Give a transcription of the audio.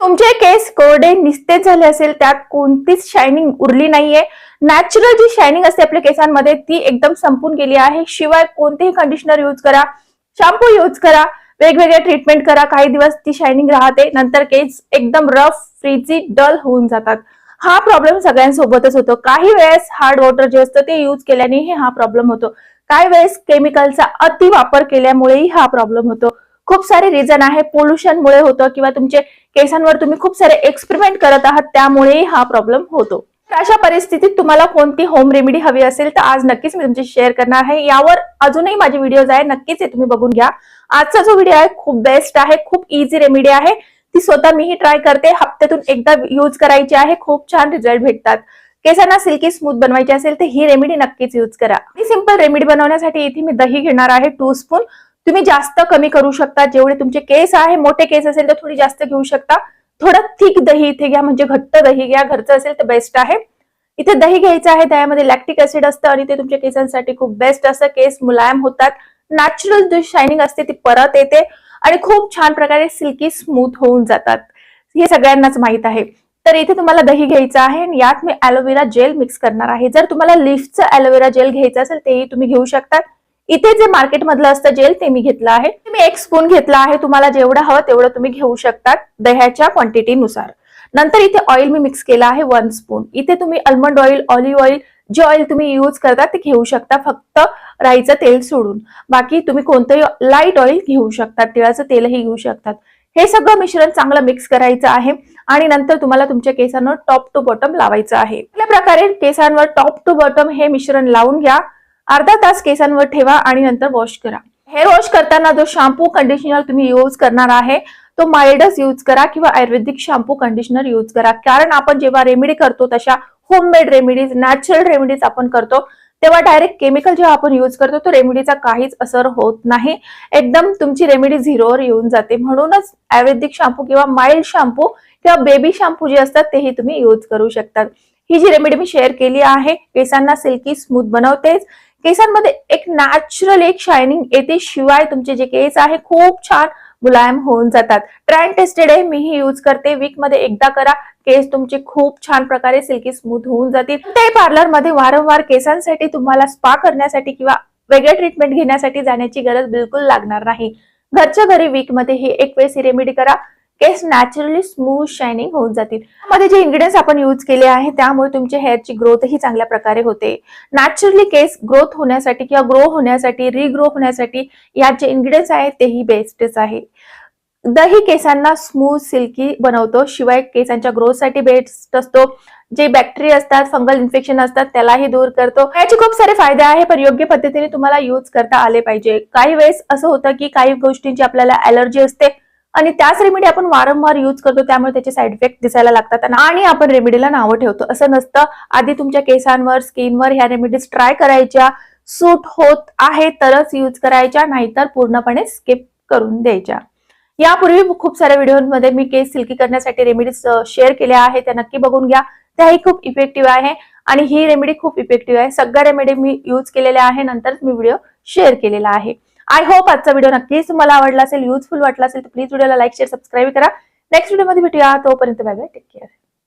तुमचे केस कोरडे निस्तेज झाले असेल त्यात कोणतीच शायनिंग उरली नाहीये. नॅचरल जी शायनिंग असते आपल्या केसांमध्ये ती एकदम संपून गेली आहे. शिवाय कोणतेही कंडिशनर यूज करा शॅम्पू यूज करा वेगवेगळे ट्रीटमेंट करा काही दिवस ती शायनिंग राहते नंतर केस एकदम रफ फ्रीजी डल होऊन जातात. हा प्रॉब्लेम सगळ्यांसोबतच होतो. काही वेळेस हार्ड वॉटर जे असतं ते यूज केल्यानेही हा प्रॉब्लेम होतो. काही वेळेस केमिकलचा अति वापर केल्यामुळेही हा प्रॉब्लेम होतो. खूप सारे रिझन आहे. पोल्युशनमुळे होतं किंवा तुमचे केसांवर तुम्ही खूप सारे एक्सपेरिमेंट करत आहात त्यामुळेही हा प्रॉब्लेम होतो. तर अशा परिस्थितीत तुम्हाला कोणती होम रेमेडी हवी असेल तर आज नक्कीच मी तुमची शेअर करणार आहे. यावर अजूनही माझे व्हिडिओज आहे नक्कीच हे तुम्ही बघून घ्या. आजचा जो व्हिडिओ आहे खूप बेस्ट आहे खूप इझी रेमेडी आहे. ती स्वतः मीही ट्राय करते. हप्त्यातून एकदा यूज करायची आहे. खूप छान रिझल्ट भेटतात. केसांना सिल्की स्मूथ बनवायची असेल तर ही रेमेडी नक्कीच यूज करा. ही सिंपल रेमेडी बनवण्यासाठी इथे मी दही घेणार आहे टू स्पून तुम्ही जास्त कमी करू शकता. जेवढे तुमचे केस आहे मोठे केस असेल तर थोडी जास्त घेऊ शकता. थोडं थिक दही इथे घ्या म्हणजे घट्ट दही घ्या. घरचं असेल तर बेस्ट आहे. इथे दही घ्यायचं आहे त्यामध्ये लॅक्टिक ऍसिड असतं आणि ते तुमच्या केसांसाठी खूप बेस्ट असतं केस मुलायम होतात. नॅचरल जी शायनिंग असते ती परत येते आणि खूप छान प्रकारे सिल्की स्मूथ होऊन जातात. हे सगळ्यांनाच माहीत आहे. तर इथे तुम्हाला दही घ्यायचं आहे आणि यात मी ॲलोवेरा जेल मिक्स करणार आहे. जर तुम्हाला लिफ्टचं ॲलोवेरा जेल घ्यायचं असेल तेही तुम्ही घेऊ शकतात इथे जे मार्केटमधलं असतं जेल ते मी घेतलं आहे. ते मी एक स्पून घेतला आहे तुम्हाला जेवढं हवं तेवढं तुम्ही घेऊ शकतात दह्याच्या क्वांटिटीनुसार नंतर इथे ऑइल मी मिक्स केलं आहे वन स्पून इथे तुम्ही अल्मंड ऑइल ऑलिव्ह ऑइल जे ऑइल तुम्ही यूज करता ते घेऊ शकता फक्त राईचं तेल सोडून. बाकी तुम्ही कोणतंही लाइट ऑइल घेऊ शकता तिळाचं तेलही घेऊ शकतात. हे सगळं मिश्रण चांगलं मिक्स करायचं आहे आणि नंतर तुम्हाला तुमच्या केसांवर टॉप टू बॉटम लावायचं आहे. आपल्या प्रकारे केसांवर टॉप टू बॉटम हे मिश्रण लावून घ्या. अर्धा तास केसांवर ठेवा आणि नंतर वॉश करा. हेअर वॉश करताना जो शॅम्पू कंडिशनर तुम्ही यूज करणार आहे तो माइल्डच यूज करा किंवा आयुर्वेदिक शॅम्पू कंडिशनर यूज करा. कारण आपण जेव्हा रेमेडी करतो तशा होममेड रेमेडीज नॅचरल रेमेडीज आपण करतो तेव्हा डायरेक्ट केमिकल जेव्हा आपण यूज करतो तो रेमेडीचा काहीच असर होत नाही. एकदम तुमची रेमेडी झिरोवर येऊन जाते. म्हणूनच आयुर्वेदिक शॅम्पू किंवा माइल्ड शॅम्पू किंवा बेबी शॅम्पू जे असतात तेही तुम्ही यूज करू शकतात ही जी रेमेडी मी शेअर केली आहे केसांना सिल्की स्मूथ बनवतेच. केसांमध्ये एक नॅचरल एक शायनिंग येते. शिवाय तुमचे जे केस आहे खूप छान मुलायम होऊन जातात. ट्राय टेस्टेड आहे. मीही यूज करते. वीकमध्ये एकदा करा. केस तुमचे खूप छान प्रकारे सिल्की स्मूथ होऊन जातील. ते पार्लरमध्ये वारंवार केसांसाठी तुम्हाला स्पा करण्यासाठी किंवा वेगळे ट्रीटमेंट घेण्यासाठी जाण्याची गरज बिलकुल लागणार नाही. घरच्या घरी वीकमध्ये ही एक वेळेस रेमेडी करा. केस नॅचरली स्मूथ शायनिंग होऊन जातील. मध्ये जे इन्ग्रेडियंट्स आपण यूज केले आहे त्यामुळे तुमच्या हेअरची ग्रोथही चांगल्या प्रकारे होते. नॅचरली केस ग्रोथ होण्यासाठी किंवा ग्रो होण्यासाठी रिग्रो होण्यासाठी यात जे इन्ग्रेडियंट्स आहेत तेही बेस्टच आहे. दही केसांना स्मूथ सिल्की बनवतो. शिवाय केसांच्या ग्रोथसाठी बेस्ट असतो. जे बॅक्टेरिया असतात फंगल इन्फेक्शन असतात त्यालाही दूर करतो. याचे खूप सारे फायदे आहे पण योग्य पद्धतीने तुम्हाला यूज करता आले पाहिजे. काही वेळेस असं होतं की काही गोष्टींची आपल्याला अलर्जी असते. आणि त्याच रेमेडी आपण वारंवार यूज करतो त्यामुळे त्याचे साईड इफेक्ट दिसायला लागतात. आणि आपण रेमेडीला नावं ठेवतो. असं नसतं. आधी तुमच्या केसांवर स्किनवर ह्या रेमेडीज ट्राय करायच्या. सूट होत आहे तरच यूज करायच्या नाहीतर पूर्णपणे स्किप करून द्यायच्या. यापूर्वी खूप साऱ्या व्हिडिओमध्ये मी केस सिल्की करण्यासाठी रेमेडीज शेअर केल्या आहेत. त्या नक्की बघून घ्या. त्याही खूप इफेक्टिव्ह आहे. आणि ही रेमेडी खूप इफेक्टिव्ह आहे. सगळ्या रेमेडी मी यूज केलेल्या आहे. नंतरच मी व्हिडिओ शेअर केलेला आहे. आय होप आजचा व्हिडिओ नक्कीच तुम्हाला आवडला असेल युजफुल वाटला असेल तर प्लीज व्हिडिओला लाईक शेअर सबस्क्राईब करा. नेक्स्ट व्हिडिओमध्ये भेटूया. तोपर्यंत बाय बाय टेक केअर